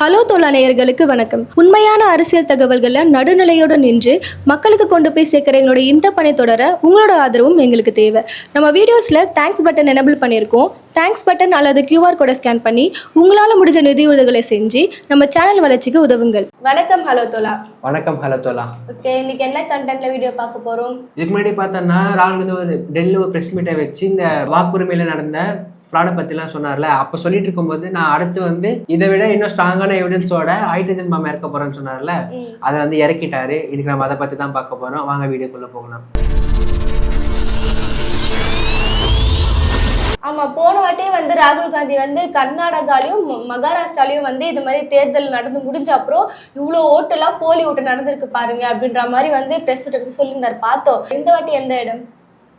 Hello தோழா நேயர்களுக்கு வணக்கம். உண்மையான அரசியல் தகவல்களை நடுநிலையோடு நின்று மக்களுக்கு கொண்டு போய் சேர்க்குற எங்களோட இந்த பணி தொடர உங்களோட ஆதரவும் எங்களுக்கு தேவை. நம்ம வீடியோஸில் தேங்க்ஸ் பட்டன் எனபிள் பண்ணியிருக்கோம். தேங்க்ஸ் பட்டன் அல்லது கியூஆர் கோடை ஸ்கேன் பண்ணி உங்களால் முடிஞ்ச நிதி உதவிகளை செஞ்சு நம்ம சேனல் வளர்ச்சிக்கு உதவுங்கள். வணக்கம் ஹலோ தோலா. வணக்கம் ஹலோ தோலா. ஓகே இன்னைக்கு என்ன கண்டென்ட்ல வீடியோ பார்க்க போகிறோம் இதுக்கு முன்னாடி பார்த்தோன்னா ராகுல் வந்து ஒரு டெல்லியில் ஒரு ப்ரெஸ் மீட்டை வச்சு இந்த வாக்குரிமையில் நடந்த ஃப்ராடை பற்றிலாம் சொன்னார்ல. அப்போ சொல்லிட்டு இருக்கும்போது நான் அடுத்து வந்து இதை விட இன்னும் ஸ்ட்ராங்கான எவிடன்ஸோட ஹைட்ரஜன் பாம் இறக்க போகிறேன்னு சொன்னார்ல. அதை வந்து இறக்கிட்டாரு. இன்னைக்கு நம்ம அதை பற்றி தான் பார்க்க போகிறோம் வாங்க வீடியோக்குள்ளே போகலாம். ஆமா போன வாட்டியே வந்து ராகுல் காந்தி வந்து கர்நாடகாலையும் மகாராஷ்டிராலையும் வந்து இது மாதிரி தேர்தல் நடந்து முடிஞ்ச அப்புறம் இவ்வளோ ஓட்டெல்லாம் போலி ஓட்டு நடந்திருக்கு பாருங்க அப்படின்ற மாதிரி வந்து பிரஸ் மீட் வச்சு சொல்லியிருந்தாரு. பார்த்தோம். இந்த வாட்டி எந்த இடம்?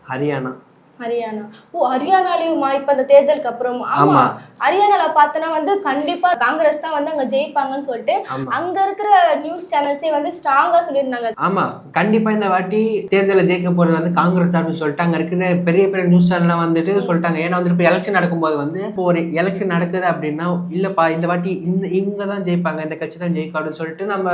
ஹரியானா. ஹரியானா. ஓ ஹரியானாலையுமா இப்ப அந்த தேர்தலுக்கு அப்புறம் ஆமா. ஹரியானால பார்த்தனா வந்து கண்டிப்பா காங்கிரஸ் தான் வந்து அங்க ஜெயிப்பாங்கன்னு சொல்லிட்டு அங்க இருக்கிற நியூஸ் சேனல்ஸே வந்து ஸ்ட்ராங்கா சொல்லியிருந்தாங்க. ஆமா. கண்டிப்பா இந்த வாட்டி தேர்தலில் ஜெயிக்க போறது வந்து காங்கிரஸ் தான் சொல்லிட்டு அங்க இருக்கிற பெரிய பெரிய நியூஸ் சேனல்லாம் வந்துட்டு சொல்லிட்டாங்க. ஏன்னா வந்துட்டு இப்போ எலெக்ஷன் நடக்கும்போது வந்து இப்போ ஒரு எலெக்ஷன் நடக்குது அப்படின்னா இல்லப்பா இந்த வாட்டி இந்த இவங்க தான் ஜெயிப்பாங்க இந்த கட்சி தான் ஜெயிக்கும் அப்படின்னு சொல்லிட்டு நம்ம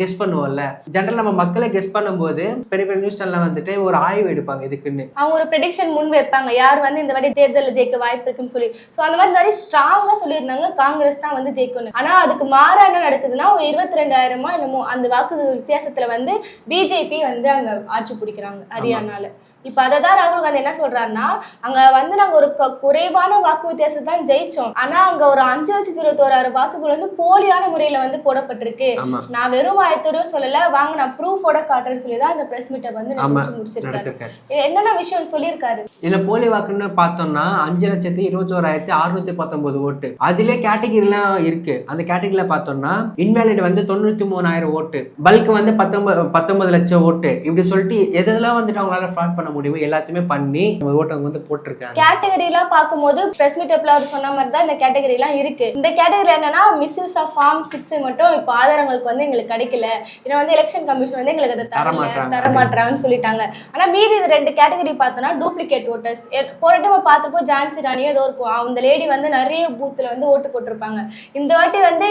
கெஸ் பண்ணுவோம்ல. ஜென்ரல் நம்ம மக்களை கெஸ் பண்ணும்போது பெரிய பெரிய நியூஸ் சேனல்ல வந்துட்டு ஒரு ஆய்வு எடுப்பாங்க இதுக்குன்னு. அவங்க ஒரு ப்ரெடிக்ஷன் முன் வைப்பாங்க. யார் வந்து இந்த வாட்டி தேர்தலில் ஜெயிக்க வாய்ப்பு இருக்குன்னு சொல்லி. ஸோ அந்த மாதிரி நிறைய ஸ்ட்ராங்கா சொல்லியிருந்தாங்க. காங்கிரஸ் தான் வந்து ஜெயிக்கணும். ஆனா அதுக்கு மாறா என்ன நடக்குதுன்னா ஒரு இருபத்தி ரெண்டாயிரமா என்னமோ அந்த வாக்கு வித்தியாசத்துல வந்து பிஜேபி வந்து அங்க ஆட்சி பிடிக்கிறாங்க ஹரியானால. இப்ப அதை தான் ராகுல் காந்தி என்ன சொல்றாருன்னா அங்க வந்து நாங்க ஒரு குறைவான வாக்கு வித்தியாசத்தை தான் ஜெயிச்சோம். ஆனா அங்க ஒரு அஞ்சு லட்சத்தி இருபத்தோராயிரம் வாக்குகள் வந்து போலியான முறையில வந்து போடப்பட்டிருக்கு. நான் வெறும் ஆயத்தோடய சொல்லல வாங்க நான் ப்ரூஃபோட காட்டுறேன்னு சொல்லி தான் அந்த பிரஸ் மீட்டை வந்து முடிச்சிருக்காரு. என்னென்ன விஷயம் சொல்லியிருக்காரு? இதுல போலி வாக்குன்னு பார்த்தோம்னா அஞ்சு லட்சத்தி இருபத்தோராயிரத்தி அறுநூத்தி பத்தொன்பது ஓட்டு. அதிலே கேட்டகிரிலாம் இருக்கு. அந்த கேட்டகிரில பார்த்தோம்னா இன்வேலிட் வந்து தொண்ணூத்தி மூணாயிரம் ஓட்டு. பல்க் வந்து பத்தொன்பது பத்தொன்பது லட்சம் ஓட்டு. இப்படி சொல்லிட்டு எதெல்லாம் வந்துட்டு அவங்களால ஃப்ராட் பண்ண முடியுமோ எல்லாத்தையுமே பண்ணி அவங்க ஓட்டு அவங்க வந்து போட்டிருக்காங்க. கேட்டகரிலாம் பார்க்கும்போது பிரஸ் மீட்டப்ல அவர் சொன்ன மாதிரி தான் இந்த கேட்டகரிலாம் இருக்கு. இந்த கேட்டகரி என்னன்னா மிஸ்யூஸ் ஆஃப் ஃபார்ம் சிக்ஸ் மட்டும் இப்போ ஆதாரங்களுக்கு வந்து எங்களுக்கு கிடைக்கல. ஏன்னா வந்து எலெக்ஷன் கமிஷன் வந்து எங்களுக்கு அதை தரல தரமாட்றாங்க. தரமாட்டாங்கன்னு சொல்லிட்டாங்க. ஆனா மீதி இது ரெண்டு கேட்டகரி பார்த்தோன்னா டூப்ளிகேட் ஓட்டர்ஸ் போன டைம் பார்த்தப்போ ஜான்சி ராணியோ ஏதோ இருக்கும் அந்த லேடி வந்து நிறைய பூத்துல வந்து ஓட்டு போட்டிருப்பாங்க. இந்த வாட்டி வந்து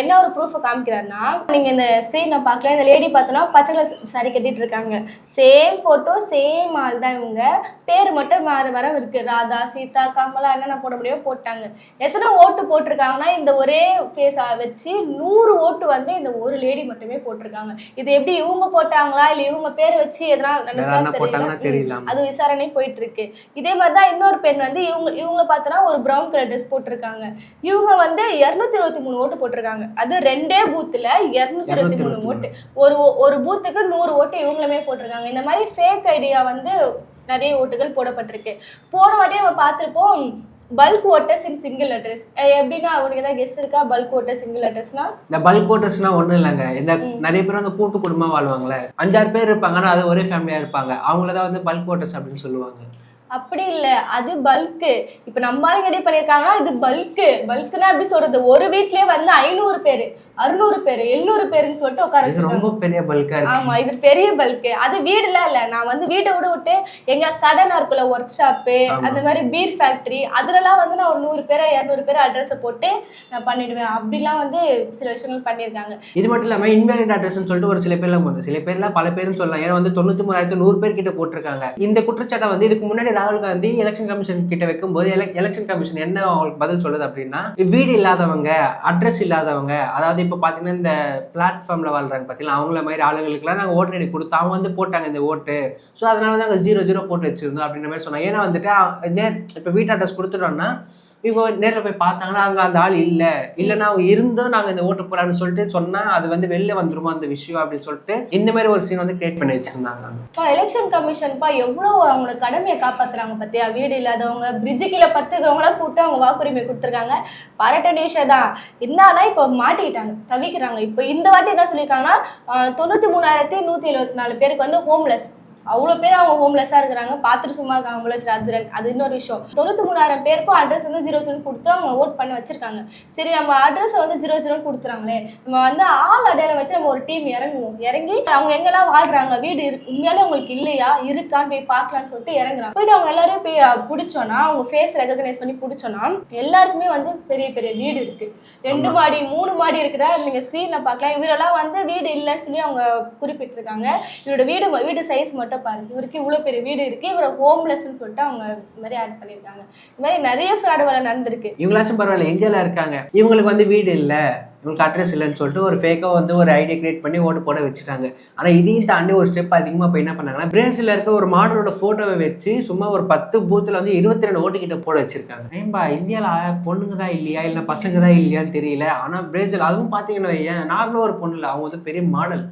என்ன ஒரு ப்ரூஃப் காமிக்கிறாருன்னா நீங்க இந்த ஸ்க்ரீனை பார்க்கல இந்த லேடி பார்த்தோன்னா பச்சை கலர் சாரி கட்டிட்டு இருக்காங்க. சேம் போட்டோ சேம் ஆள் தான் இவங்க. பேர் மட்டும் மாற வர இருக்கு. ராதா சீதா கமலா என்னென்ன போட முடியுமோ போட்டாங்க. எத்தனை ஓட்டு போட்டிருக்காங்கன்னா இந்த ஒரே ஃபேஸ் வச்சு நூறு ஓட்டு வந்து இந்த ஒரு லேடி மட்டுமே போட்டிருக்காங்க. இது எப்படி இவங்க போட்டாங்களா? இல்ல இவங்க பேர் வச்சு எதனா நினைச்சா தெரியல. அது விசாரணை போயிட்டு இருக்கு இதே மாதிரி தான் இன்னொரு பெண் வந்து இவங்க இவங்க பார்த்தோன்னா ஒரு பிரவுன் கலர் ட்ரெஸ் போட்டிருக்காங்க. இவங்க வந்து இருநூத்தி இருபத்தி மூணு ஓட்டு போட்டிருக்காங்க. அது ரெண்டே பூத்துல இருநூத்தி இருபத்தி மூணு 223 ஓட்டு. ஒரு ஒரு பூத்துக்கு நூறு ஓட்டு இவங்களுமே போட்டிருக்காங்க. இந்த மாதிரி ஃபேக் ஐடியா வந்து நிறைய ஓட்டுகள் போடப்பட்டிருக்கு. போன வாட்டி நம்ம பார்த்திருப்போம் bulk voters in single letters எப்படின்னா அவனுக்கு ஏதாவது கெஸ் இருக்கா பல்க் ஓட்டர் சிங்கிள் லெட்டர்ஸ்னா இந்த பல்க் ஓட்டர்ஸ்லாம் ஒண்ணும் இல்லைங்க. இந்த நிறைய பேர் வந்து கூட்டு குடும்பமா வாழ்வாங்களே. அஞ்சாறு பேர் இருப்பாங்க ஆனா அது ஒரே ஃபேமிலியா இருப்பாங்க. அவங்கள தான் வந்து பல்க் ஓட்டர்ஸ் அப்படின்னு சொல்லுவாங்க. அப்படி இல்ல. அது பல்க்கு இப்ப நம்ம ஆளுங்க ரெடி பண்ணிருக்காங்க இது பல்க்கு பல்க்னா எப்படி சொல்றது? ஒரு வீட்லயே வந்து ஐநூறு பேரு அறுநூறு பேரு எழுநூறு பேருன்னு சொல்லிட்டு உட்கார ரொம்ப பெரிய பல்கா இருக்கு. ஆமா இது பெரிய பல்க்கு அது வீடுலாம் இல்ல. நான் வந்து வீட்டை விட விட்டு எங்க கடையில இருக்குல்ல ஒர்க் ஷாப்பு. அந்த மாதிரி பீர் ஃபேக்டரி அதுலலாம் வந்து நான் ஒரு நூறு பேரை இரநூறு பேரை அட்ரஸை போட்டு நான் பண்ணிடுவேன். அப்படிலாம் வந்து சில விஷயங்கள் பண்ணியிருக்காங்க இது மட்டும் இல்லாம இன்வேலிட் அட்ரஸ்னு சொல்லிட்டு ஒரு சில பேர்லாம் போட்டு சில பேர்லாம் பல பேரும் சொல்லலாம். ஏன்னா வந்து தொண்ணூத்தி மூணாயிரத்து நூறு பேர் கிட்ட போட்டிருக்காங்க. இந்த குற்றச்சாட்டை வந்து இதுக்கு முன்னாடி ராகுல் காந்தி எலெக்ஷன் கமிஷன் கிட்ட வைக்கும்போது எலெக்ஷன் கமிஷன் என்ன அவங்களுக்கு பதில் சொல்லுது அப்படின்னா வீடு இல்லாதவங்க அட்ரஸ் இல்லாதவங்க அதாவது இப்போ பார்த்தீங்கன்னா இந்த பிளாட்ஃபார்மில் வாழ்றாங்க பார்த்தீங்களா அவங்கள மாதிரி ஆளுங்களுக்குலாம் நாங்கள் ஓட்டு ஐடி கொடுத்து அவங்க வந்து போட்டாங்க இந்த ஓட்டு ஸோ அதனால தான் நாங்கள் ஜீரோ ஜீரோ போட்டு வச்சுருந்தோம் அப்படின்ற மாதிரி சொன்னாங்க. ஏன்னா வந்துட்டு நேர் இப்போ வீட்டு அட்ரஸ் கொடுத்துட்டோம்னா இப்போ நேரில் போய் பார்த்தாங்கன்னா அங்கே அந்த ஆள் இல்லை. இல்லைன்னா அவங்க இருந்தும் நாங்கள் இந்த ஓட்டு போகிறான்னு சொல்லிட்டு சொன்னால் அது வந்து வெளில வந்துருமா அந்த விஷயம் அப்படின்னு சொல்லிட்டு இந்த மாதிரி ஒரு சீன் வந்து கிரியேட் பண்ணி வச்சிருந்தாங்க. பா எலெக்ஷன் கமிஷன்ப்பா எவ்வளோ அவங்களோட கடமையை காப்பாற்றுறாங்க பார்த்தியா வீடு இல்லாதவங்க பிரிட்ஜு கீழே பத்துக்கிறவங்களாம் கூப்பிட்டு அவங்க வாக்குரிமை கொடுத்துருக்காங்க. பாராட்ட விஷயம் தான். என்னன்னா இப்போ மாட்டிக்கிட்டாங்க தவிக்கிறாங்க. இப்போ இந்த வாட்டி என்ன சொல்லியிருக்காங்கன்னா தொண்ணூற்றி மூணாயிரத்தி நூற்றி எழுபத்தி நாலு பேருக்கு வந்து ஹோம்லெஸ் அவ்வளோ பேர் அவங்க ஹோம்லெஸ்ஸாக இருக்கிறாங்க. பார்த்துட்டு சும்மா இருக்காங்க. போல சரி அது இன்னொரு விஷயம். தொண்ணூற்றி மூணாயிரம் பேருக்கும் அட்ரஸ் வந்து ஜீரோ ஜீரோன்னு கொடுத்து அவங்க ஓட் பண்ண வச்சிருக்காங்க. சரி நம்ம அட்ரஸை வந்து ஜீரோ ஜீரோன்னு கொடுத்துறாங்களே. நம்ம வந்து ஆள் அடையாளம் வச்சு நம்ம ஒரு டீம் இறங்குவோம். இறங்கி அவங்க எங்கெல்லாம் வாழ்றாங்க? வீடு இருக்கு உண்மையாலே உங்களுக்கு இல்லையா? இருக்கான்னு போய் பார்க்கலாம்னு சொல்லிட்டு இறங்குறாங்க. போயிட்டு அவங்க எல்லாரையும் போய் பிடிச்சோன்னா அவங்க ஃபேஸ் ரெகக்னைஸ் பண்ணி பிடிச்சோன்னா எல்லாருக்குமே வந்து பெரிய பெரிய வீடு இருக்கு. ரெண்டு மாடி மூணு மாடி இருக்கிற நீங்க ஸ்க்ரீன்ல பார்க்கலாம். இவரெல்லாம் வந்து வீடு இல்லைன்னு சொல்லி அவங்க குறிப்பிட்டிருக்காங்க. இவரோட வீடு வீடு சைஸ் மட்டும் பாருங்க. இவருக்கு இவ்வளோ பெரிய வீடு இருக்கு. இவரை ஹோம்லெஸ்ன்னு சொல்லிட்டு அவங்க இந்த மாதிரி ஆட் பண்ணியிருக்காங்க. இந்த மாதிரி நிறைய ஃப்ராடு வேலை நடந்திருக்கு. இவங்களாச்சும் பரவாயில்ல எங்கெல்லாம் இருக்காங்க? இவங்களுக்கு வந்து வீடு இல்லை. இவங்களுக்கு அட்ரஸ் இல்லைன்னு சொல்லிட்டு ஒரு ஃபேக்காக வந்து ஒரு ஐடியா கிரியேட் பண்ணி ஓட்டு போட வச்சுட்டாங்க. ஆனால் இதையும் தாண்டி ஒரு ஸ்டெப் அதிகமாக போய் என்ன பண்ணாங்கன்னா பிரேசில் இருக்க ஒரு மாடலோட ஃபோட்டோவை வச்சு சும்மா ஒரு பத்து பூத்தில் வந்து இருபத்தி ரெண்டு ஓட்டு கிட்ட போட வச்சிருக்காங்க. ஏன்பா இந்தியாவில் பொண்ணுங்க தான் இல்லையா? இல்லை பசங்க தான் இல்லையான்னு தெரியல. ஆனால் பிரேசில் அதுவும் பார்த்தீங்கன்னா ஏன் நார்மலாக ஒரு பொண்ணு இல்லை. அவங்க வந்து பெரிய மாடல்.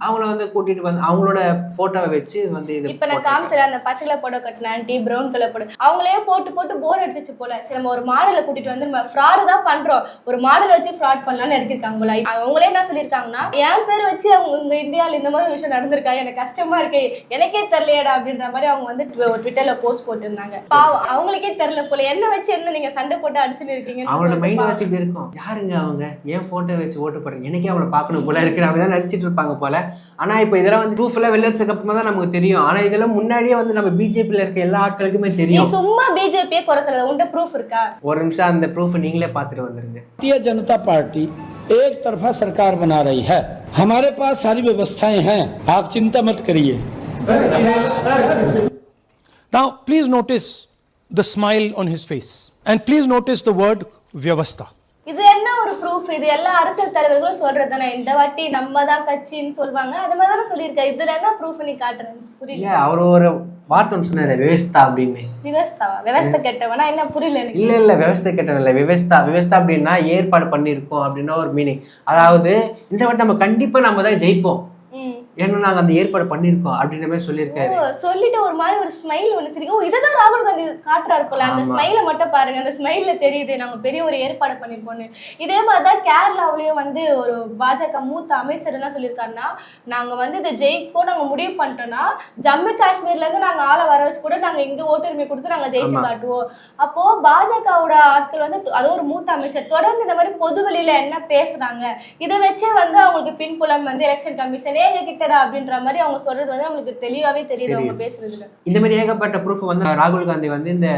அவங்கள வந்து கூட்டிட்டு வந்து அவங்களோட ஃபோட்டோவை வச்சு வந்து இது இப்ப நான். காமிச்சல அந்த பச்சை கலர் போட கட்டின ஆண்டி ப்ரௌன் கலர் போட அவங்களே போட்டு போட்டு போர் அடிச்சிச்சு போல. சரி நம்ம ஒரு மாடலை கூட்டிட்டு வந்து நம்ம ஃப்ராடு தான் பண்றோம். ஒரு மாடல் வச்சு ஃப்ராட் பண்ணலாம்னு இறக்கிருக்காங்க போல. அவங்களே என்ன சொல்லியிருக்காங்கன்னா என் பேர் வச்சு அவங்க உங்க இந்தியாவில் இந்த மாதிரி விஷயம் நடந்திருக்கா? எனக்கு கஷ்டமா இருக்கு. எனக்கே தெரியலையடா அப்படின்ற மாதிரி அவங்க வந்து ஒரு ட்விட்டர்ல போஸ்ட் போட்டிருந்தாங்க. பாவம் அவங்களுக்கே தெரியல போல. என்ன வச்சு என்ன நீங்க சண்டை போட்டு அடிச்சுன்னு இருக்கீங்கன்னு அவங்களோட மைண்ட். வாஷ் இப்படி இருக்கும். யாருங்க அவங்க? ஏன் போட்டோ வச்சு ஓட்டு போடுறீங்க? எனக்கே அவளை பார்க்கணும் போல இருக்கிற அப்படி தான் நடிச்சிட்டு இருப்பாங்க போல. ஆனா இப்போ இதெல்லாம் வந்து ப்ரூஃப் எல்லாம் வெளில வச்சதுக்கு அப்புறமா தான் நமக்கு தெரியும் ஆனா இதெல்லாம் முன்னாடியே வந்து நம்ம பிஜேபியில் இருக்க எல்லா ஆட்களுக்குமே நீ தெரியும் சும்மா பிஜேபியே குறை சொல்லுது உன்கிட்ட ப்ரூஃப் இருக்கா ஒரு நிமிஷம் அந்த ப்ரூஃப் நீங்களே பார்த்துட்டு வந்துருங்க भारतीय जनता पार्टी एक तरफा सरकार बना रही है हमारे पास सारी व्यवस्थाएं हैं आप चिंता मत करिए Now, please notice the smile on his face. And please notice the word vyavastha. இது என்ன ஒரு ப்ரூஃப் இது எல்லா அரசியல் தலைவர்களும் சொல்றது தானே இந்த வாட்டி நம்ம தான் கட்சின்னு சொல்லுவாங்க அது மாதிரி தானே சொல்லியிருக்க இதுல என்ன ப்ரூஃப் நீ காட்டுறேன் புரியல. அவர் ஒரு வார்த்தை ஒன்று சொன்னாரு. விவஸ்தா அப்படின்னு. விவஸ்தாவா? விவஸ்தை கெட்டவனா? என்ன புரியல இல்ல இல்ல விவஸ்தை கேட்டது இல்ல. விவஸ்தா விவஸ்தா அப்படின்னா ஏற்பாடு பண்ணியிருக்கோம் அப்படின்னா ஒரு மீனிங் அதாவது இந்த வாட்டி நம்ம கண்டிப்பா நம்ம தான் ஜெயிப்போம். ஏன்னா நாங்க அந்த ஏற்பாடு பண்ணியிருக்கோம் அப்படின்ற மாதிரி சொல்லியிருக்காரு. சொல்லிட்டு ஒரு மாதிரி ஒரு ஸ்மைல் ஒண்ணு சிரிக்கும் ஓ இதுதான் ராகுல் காந்தி காட்டுறாரு போல. அந்த. ஸ்மைல மட்டும் பாருங்க. அந்த ஸ்மைல்ல தெரியுது நாங்க பெரிய ஒரு ஏற்பாடு பண்ணிருப்போம்னு இதே மாதிரிதான் கேரளாவிலயும் வந்து ஒரு பாஜக மூத்த அமைச்சர் என்ன சொல்லியிருக்காருன்னா நாங்க வந்து இதை ஜெயிக்கோ நாங்க முடிவு பண்ணிட்டோம்னா ஜம்மு காஷ்மீர்ல இருந்து நாங்க ஆளை வர வச்சு கூட நாங்க இங்க ஓட்டுரிமை கொடுத்து நாங்க ஜெயிச்சு. காட்டுவோம். அப்போ பாஜகவோட ஆட்கள் வந்து அது ஒரு மூத்த அமைச்சர். தொடர்ந்து இந்த மாதிரி பொது வெளியில என்ன பேசுறாங்க? இதை வச்சே வந்து அவங்களுக்கு பின்புலம் வந்து எலெக்ஷன் கமிஷன் ஏங்க கிட்டடா அப்படின்ற மாதிரி அவங்க சொல்றது வந்து நம்மளுக்கு தெளிவாவே தெரியுது அவங்க. பேசுறதுல. இந்த மாதிரி ஏகப்பட்ட ப்ரூஃப் வந்து ராகுல் காந்தி வந்து இந்த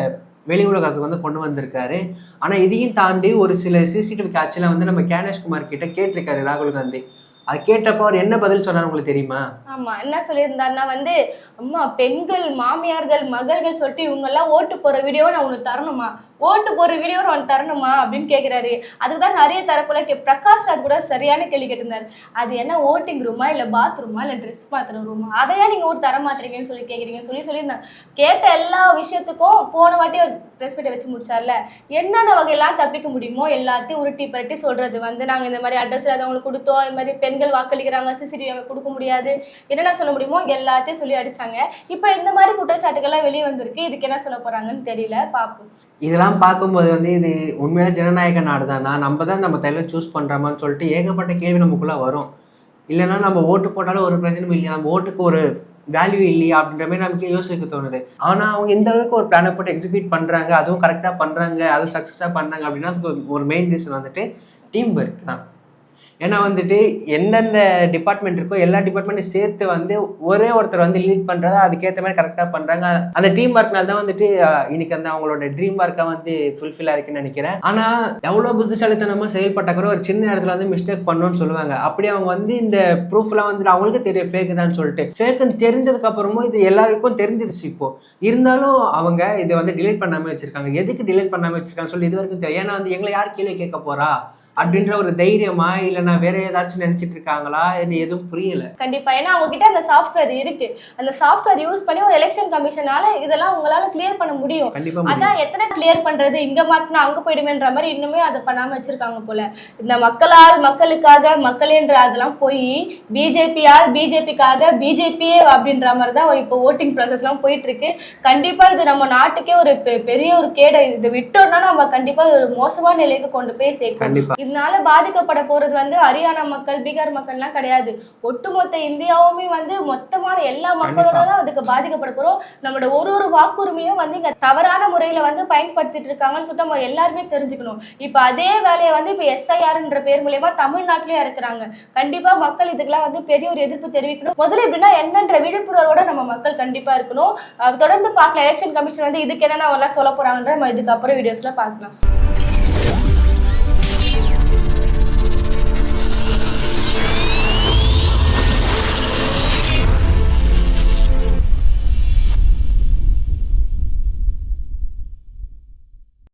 வெளி உலகத்துக்கு வந்து கொண்டு வந்திருக்காரு. ஆனா இதையும் தாண்டி ஒரு சில சிசிடிவி காட்சியில வந்து நம்ம கேனேஷ்குமார் கிட்ட கேட்டிருக்காரு ராகுல் காந்தி. அது கேட்டப்போ அவர் என்ன பதில் சொன்னார் உங்களுக்கு தெரியுமா? ஆமா என்ன சொல்லியிருந்தாருன்னா வந்து அம்மா பெண்கள் மாமியார்கள் மகள்கள் சொல்லிட்டு இவங்க எல்லாம் ஓட்டு போற வீடியோ நான் உனக்கு தரணுமா? ஓட்டு போற வீடியோ ஒன்று தரணுமா அப்படின்னு கேட்கிறாரு அதுக்கு தான் நிறைய தரப்புல கே பிரகாஷ் ராஜ் கூட சரியான கேள்வி கேட்டிருந்தாரு. அது என்ன ஓட்டிங் ரூமா இல்ல பாத்ரூமா இல்ல ட்ரெஸ் பாத்திரம் ரூமா அதையா நீங்க ஓட்டு தர மாட்டீங்கன்னு சொல்லி கேக்குறீங்கன்னு சொல்லி சொல்லியிருந்தேன் கேட்ட எல்லா விஷயத்துக்கும் போன வாட்டி ஒரு ப்ரெஸ் மீட்டை வச்சு முடிச்சார்ல. என்னென்ன வகையெல்லாம் தப்பிக்க முடியுமோ எல்லாத்தையும் உருட்டி பரட்டி சொல்றது. வந்து நாங்க இந்த மாதிரி அட்ரஸ் இல்லாதவங்களுக்கு கொடுத்தோம். இந்த மாதிரி பெண்கள் வாக்களிக்கிறாங்க சிசிடிவி கொடுக்க முடியாது. என்னென்ன சொல்ல முடியுமோ எல்லாத்தையும் சொல்லி அடிச்சாங்க. இப்போ இந்த மாதிரி குற்றச்சாட்டுகள்லாம் வெளியே வந்திருக்கு. இதுக்கு என்ன சொல்ல போறாங்கன்னு தெரியல. பார்ப்போம் இதெல்லாம் பார்க்கும்போது வந்து இது உண்மையான ஜனநாயக நாடு தானா நம்ம தான் நம்ம தலைவர் சூஸ் பண்ணுறோமான்னு சொல்லிட்டு ஏகப்பட்ட கேள்வி நமக்குள்ளே வரும். இல்லைன்னா நம்ம ஓட்டு போட்டாலும் ஒரு பிரச்சனையும் இல்லையா? நம்ம ஓட்டுக்கு ஒரு வேல்யூ இல்லையா? அப்படின்ற மாதிரி நமக்கு யோசிக்க தோணுது. ஆனால் அவங்க எந்த அளவுக்கு ஒரு பிளானை போட்டு எக்ஸிக்யூட் பண்ணுறாங்க அதுவும் கரெக்டாக பண்ணுறாங்க அதுவும் சக்ஸஸாக பண்ணுறாங்க அப்படின்னா அதுக்கு ஒரு- ஒரு மெயின் ரீசன் வந்துட்டு டீம் ஒர்க் தான். ஏன்னா வந்துட்டு எந்தெந்த டிபார்ட்மெண்ட் இருக்கோ எல்லா டிபார்ட்மெண்ட்டையும் சேர்த்து வந்து ஒரே ஒருத்தர் வந்து லீட் பண்ணுறதா அதுக்கேற்ற மாதிரி கரெக்டாக பண்ணுறாங்க அந்த டீம் ஒர்க்னால தான் வந்துட்டு இன்னைக்கு அந்த அவங்களோட ட்ரீம் ஒர்க்கா வந்து ஃபுல்ஃபில் ஆயிருக்குன்னு நினைக்கிறேன். ஆனால் எவ்வளோ புத்திசாலித்தனமாக செயல்பட்டா ஒரு சின்ன இடத்துல வந்து மிஸ்டேக் பண்ணோன்னு சொல்லுவாங்க. அப்படி அவங்க வந்து இந்த ப்ரூஃப்லாம் வந்து அவங்களுக்கு தெரியும் ஃபேக்கு தான் சொல்லிட்டு ஃபேக்குன்னு தெரிஞ்சதுக்கு அப்புறமும் இது எல்லாருக்கும் தெரிஞ்சிருச்சு இப்போ. இருந்தாலும் அவங்க இதை வந்து டிலீட் பண்ணாமல் வச்சிருக்காங்க. எதுக்கு டிலீட் பண்ணாமல் வச்சிருக்காங்க சொல்லி இது வரைக்கும் தெரியும். ஏன்னா வந்து எங்களை யார் கீழே கேட்க போறா? அப்படின்ற ஒரு தைரியமா இல்லைன்னா வேற ஏதாச்சும் நினைச்சிட்டு இருக்காங்களா? இது எதுவும் புரியல. கண்டிப்பா. ஏன்னா அவங்க கிட்ட அந்த சாஃப்ட்வேர் இருக்கு. அந்த சாஃப்ட்வேர் யூஸ் பண்ணி ஒரு எலெக்ஷன் கமிஷனால இதெல்லாம் உங்களால கிளியர் பண்ண முடியும். அதான் எத்தனை கிளியர் பண்றது? இங்க மாட்டினா அங்க போயிடுமேன்ற மாதிரி இன்னுமே அதை பண்ணாம வச்சிருக்காங்க போல. இந்த மக்களால் மக்களுக்காக மக்களேன்ற அதெல்லாம் போய் பிஜேபியால் பிஜேபிக்காக பிஜேபியே அப்படின்ற மாதிரி தான் இப்போ ஓட்டிங் ப்ராசஸ்லாம் போயிட்டு இருக்கு கண்டிப்பா இது நம்ம நாட்டுக்கே ஒரு பெரிய ஒரு கேடை. இது விட்டோம்னா நம்ம கண்டிப்பா ஒரு மோசமான நிலைக்கு கொண்டு போய் சேர்க்கும் கண்டிப்பா. இதனால பாதிக்கப்பட போறது வந்து ஹரியானா மக்கள் பீகார் மக்கள்லாம் கிடையாது. ஒட்டுமொத்த இந்தியாவுமே வந்து மொத்தமான எல்லா மக்களோட தான் அதுக்கு பாதிக்கப்பட போறோம். நம்மளோட ஒரு ஒரு வாக்குரிமையும் வந்து இங்க தவறான முறையில வந்து பயன்படுத்திட்டு இருக்காங்கன்னு சொல்லிட்டு நம்ம எல்லாருமே தெரிஞ்சுக்கணும். இப்போ அதே வேலையை வந்து இப்போ எஸ்ஐஆர்ன்ற பேர் மூலியமா தமிழ்நாட்டிலயும் இருக்கிறாங்க கண்டிப்பா மக்கள் இதுக்கெல்லாம் வந்து பெரிய ஒரு எதிர்ப்பு தெரிவிக்கணும். முதல்ல எப்படின்னா என்னன்ற விழிப்புணர்வோட நம்ம மக்கள் கண்டிப்பா இருக்கணும். தொடர்ந்து பார்க்கலாம். எலெக்ஷன் கமிஷன் வந்து இதுக்கு என்னென்ன சொல்ல போறாங்கன்றத நம்ம இதுக்கப்புறம் வீடியோஸ்ல பார்க்கலாம்.